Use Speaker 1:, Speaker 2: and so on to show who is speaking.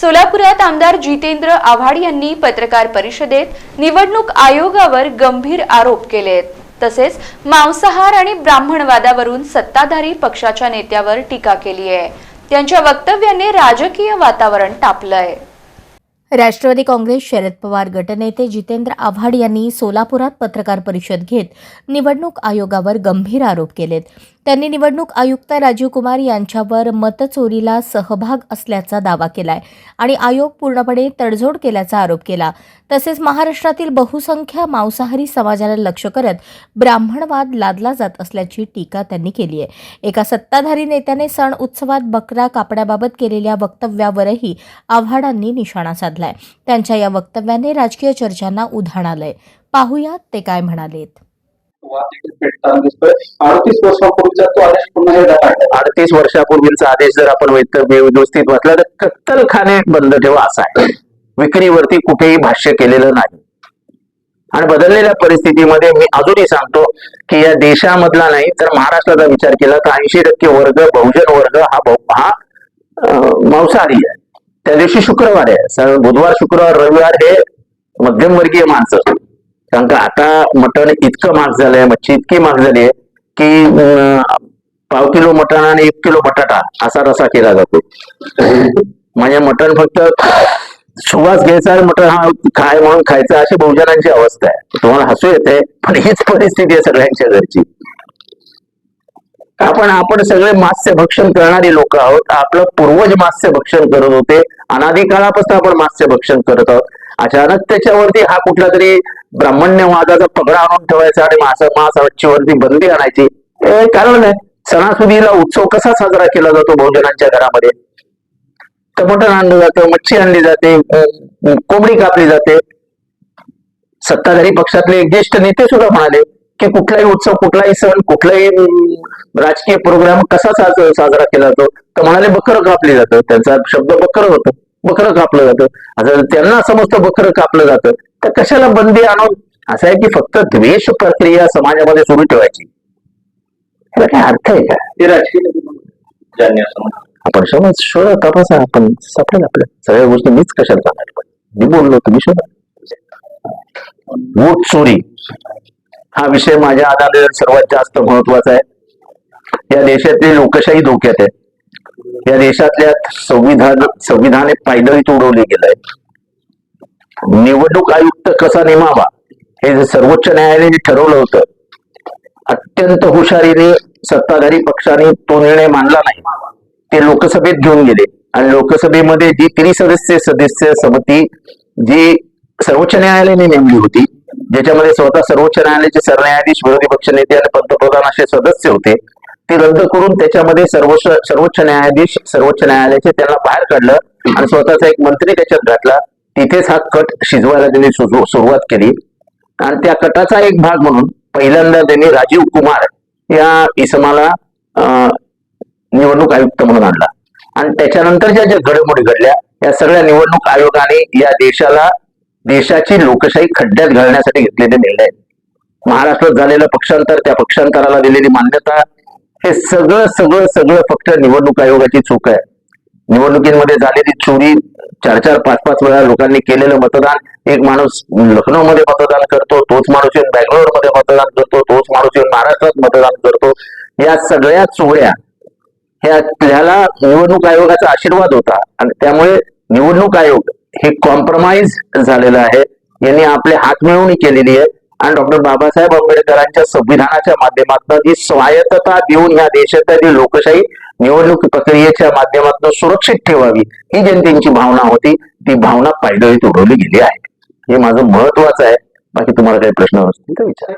Speaker 1: सोलापुरात आमदार जितेंद्र आव्हाड यांनी पत्रकार परिषदेत निवडणूक आयोगावर गंभीर आरोप केलेत. तसेच मांसाहार आणि ब्राह्मणवादावरून सत्ताधारी पक्षाच्या नेत्यावर टीका केली आहे. त्यांच्या वक्तव्याने राजकीय वातावरण तापलंय.
Speaker 2: राष्ट्रवादी काँग्रेस शरद पवार गटनेते जितेंद्र आव्हाड यांनी सोलापुरात पत्रकार परिषद घेत निवडणूक आयोगावर गंभीर आरोप केलेत. त्यांनी निवडणूक आयुक्त राजीव कुमार यांच्यावर मतचोरीला सहभाग असल्याचा दावा केलाय आणि आयोग पूर्णपणे तडजोड केल्याचा आरोप केला. तसेच महाराष्ट्रातील बहुसंख्य मांसाहारी समाजाला लक्ष करत ब्राह्मणवाद लादला जात असल्याची टीका त्यांनी केली आहे एका सत्ताधारी नेत्याने सण उत्सवात बकरा कापण्याबाबत केलेल्या वक्तव्यावरही आव्हाडांनी निशाणा साधलाय. त्यांच्या या वक्तव्याने राजकीय चर्चांना उधाण आलंय. पाहुयात ते काय म्हणालेत.
Speaker 3: दिसतोय. अडतीस वर्षापूर्वीचा तो आदेश पुन्हा एकदा काढला
Speaker 4: अडतीस वर्षापूर्वीचा आदेश जर आपण व्यवस्थित वाचला तर कत्तलखाने बंद ठेवा असा आहे. विक्रीवरती कुठेही भाष्य केलेलं नाही. आणि बदललेल्या परिस्थितीमध्ये मी अजूनही सांगतो की या देशामधला नाही तर महाराष्ट्राचा विचार केला तर ऐंशी टक्के वर्ग बहुजन वर्ग हा बहु- हा अं, मांसाहारी आहे. त्या दिवशी शुक्रवार आहे. बुधवार शुक्रवार रविवार हे मध्यमवर्गीय माणसं. कारण का आता मटण इतकं महाग झालंय मच्छी इतकी महाग झाली आहे की पाव किलो मटण आणि एक किलो बटाटा असा रसा केला जातो. म्हणजे मटण फक्त सुवास घ्यायचा मटण हा खाय म्हणून खायचा अशी बहुजनांची अवस्था आहे. तुम्हाला हसू येते पण हीच परिस्थिती आहे सगळ्यांच्या घरची. आपण आपण सगळे मास्य भक्षण करणारी लोक आहोत. आपलं पूर्वज मास्य भक्षण करत होते. अनादी काळापासून आपण मास्य भक्षण करत आहोत. अचानक त्याच्यावरती हा कुठला तरी ब्राह्मण्यवादाचा पगडा आणून ठेवायचा आणि मासा मासावरती बंदी आणायची. हे कारण नाही. सणासुदीला उत्सव कसा साजरा केला जातो बहुजनांच्या घरामध्ये? टमाटर आणलं जातं मच्छी आणली जाते कोंबडी कापली जाते. सत्ताधारी पक्षातले ज्येष्ठ नेते सुद्धा म्हणाले की कुठलाही उत्सव कुठलाही सण कुठलाही राजकीय प्रोग्राम कसा साजरा केला जातो? तर म्हणाले बकर कापली जातं. त्यांचा शब्द बकर होतो. बकरं कापलं जातं. आता त्यांना समजतं बकरं कापलं जातं. तर कशाला बंदी आणून? असं आहे की फक्त द्वेष प्रक्रिया समाजामध्ये सुरू ठेवायची. ह्याला काय अर्थ आहे का?
Speaker 3: ते राजकीय.
Speaker 4: आपण समज शोधा तपासा. आपण सापडेल आपल्या सगळ्या गोष्टी मीच कशाला सांगायला पाहिजे? मी बोललो तुम्ही शोधा. वोट चोरी. हा विषय माझ्या आधारे सर्वात जास्त महत्त्वाचा आहे. या देशातली लोकशाही धोक्यात आहे. या देशातल्या संविधान संविधान पायदळीत उडवले गेलंय. निवडणूक आयुक्त कसा नेमावा हे सर्वोच्च न्यायालयाने ठरवलं होतं अत्यंत हुशारीने सत्ताधारी पक्षाने तो निर्णय मानला नाही. ते लोकसभेत घेऊन गेले. आणि लोकसभेमध्ये जी त्रिसदस्य सदस्य समिती जी सर्वोच्च न्यायालयाने नेमली होती ज्याच्यामध्ये स्वतः सर्वोच्च न्यायालयाचे सरन्यायाधीश विरोधी पक्षनेते आणि पंतप्रधान असे सदस्य होते ते रद्द करून त्याच्यामध्ये सर्वोच्च सर्वोच्च न्यायाधीश सर्वोच्च न्यायालयाचे त्यांना बाहेर काढलं आणि स्वतःचा एक मंत्री त्याच्यात घातला. तिथेच हा कट शिजवायला त्यांनी सुरुवात केली. आणि त्या कटाचा एक भाग म्हणून पहिल्यांदा त्यांनी राजीव कुमार या इसमाला अं, निवडणूक आयुक्त म्हणून आणला. आणि त्याच्यानंतरच्या ज्या घडामोडी घडल्या या सगळ्या निवडणूक आयोगाने या देशाला देशाची लोकशाही खड्ड्यात घालण्यासाठी घेतलेले निर्णय. महाराष्ट्रात झालेलं पक्षांतर त्या पक्षांतराला दिलेली मान्यता हे सगळं सगळं सगळं फक्त निवडणूक आयोगाची चूक आहे. निवडणुकीमध्ये झालेली चोरी चार चार पाच पाच वेळा लोकांनी केलेलं मतदान एक माणूस लखनौमध्ये मतदान करतो तोच माणूस येऊन बँगलोरमध्ये मतदान करतो तोच माणूस येऊन महाराष्ट्रात मतदान करतो. या सगळ्या चोऱ्या ह्या त्याला निवडणूक आयोगाचा आशीर्वाद होता. आणि त्यामुळे निवडणूक आयोग हे कॉम्प्रोमाइज झालेलं आहे. यांनी आपले हात मिळवणी केलेली आहे. आणि डॉक्टर बाबासाहेब आंबेडकरांच्या संविधानाच्या माध्यमातून जी स्वायत्तता देऊन या देशातील लोकशाही निवडणूक प्रक्रियेच्या माध्यमातून सुरक्षित ठेवावी ही जनतेची भावना होती. ती भावना पायदळीत उडवली गेली आहे. हे माझं महत्वाचं आहे. बाकी तुम्हाला काही प्रश्न असतील तर विचार.